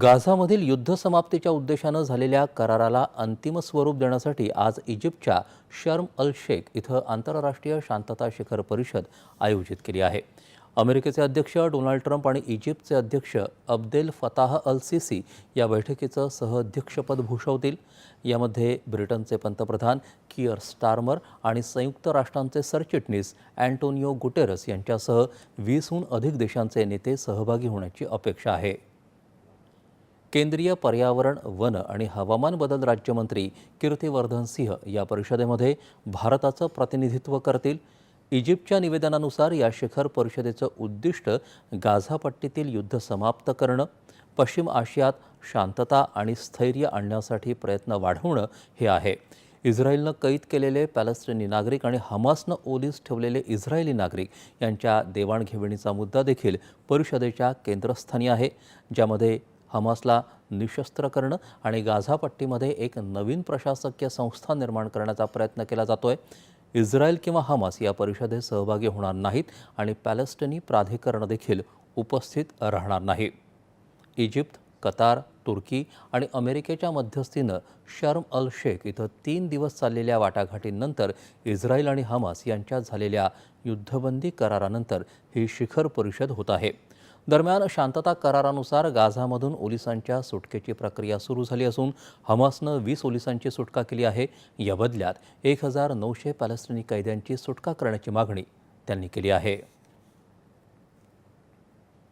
गाझामधील युद्ध समाप्तीच्या उद्देशानं झालेल्या कराराला अंतिम स्वरूप देण्यासाठी आज इजिप्तच्या शर्म अल शेख इथं आंतरराष्ट्रीय शांतता शिखर परिषद आयोजित केली आहे. अमेरिकेचे अध्यक्ष डोनाल्ड ट्रम्प आणि इजिप्तचे अध्यक्ष अब्देल फताह अल सिसी या बैठकीचं सहअध्यक्षपद भूषवतील. यामध्ये ब्रिटनचे पंतप्रधान किअर स्टार्मर आणि संयुक्त राष्ट्रांचे सरचिटणीस अँटोनियो गुटेरस यांच्यासह वीसहून अधिक देशांचे नेते सहभागी होण्याची अपेक्षा आहे. केंद्रीय पर्यावरण वन आणि हवामान बदल राज्यमंत्री कीर्तिवर्धन सिंह या परिषदेमध्ये भारताचं प्रतिनिधित्व करतील. इजिप्तच्या निवेदनानुसार या शिखर परिषदेचं उद्दिष्ट गाझापट्टीतील युद्ध समाप्त करणं पश्चिम आशियात शांतता आणि स्थैर्य आणण्यासाठी प्रयत्न वाढवणं हे आहे. इस्रायलनं कैद केलेले पॅलेस्टिनी नागरिक आणि हमासनं ओलीस ठेवलेले इस्रायली नागरिक यांच्या देवाणघेवाणीचा मुद्दा देखील परिषदेच्या केंद्रस्थानी आहे ज्यामध्ये हमासला निशस्त्र करणं आणि गाझापट्टीमध्ये एक नवीन प्रशासकीय संस्था निर्माण करण्याचा प्रयत्न केला जातोय. इस्रायल किंवा हमास या परिषदेत सहभागी होणार नाहीत आणि पॅलेस्टिनी प्राधिकरण देखील उपस्थित राहणार नाही. इजिप्त कतार तुर्की आणि अमेरिकेच्या मध्यस्थीनं शर्म अल शेख इथं तीन दिवस चाललेल्या वाटाघाटींनंतर इस्रायल आणि हमास यांच्यात झालेल्या युद्धबंदी करारानंतर ही शिखर परिषद होत आहे. दरम्यान शांतता करारानुसार गाझामधून ओलिसांच्या सुटकेची प्रक्रिया सुरू झाली असून हमासनं वीस ओलिसांची सुटका केली आहे. या बदल्यात एक हजार नऊशे पॅलेस्टिनी कैद्यांची सुटका करण्याची मागणी त्यांनी केली आहे.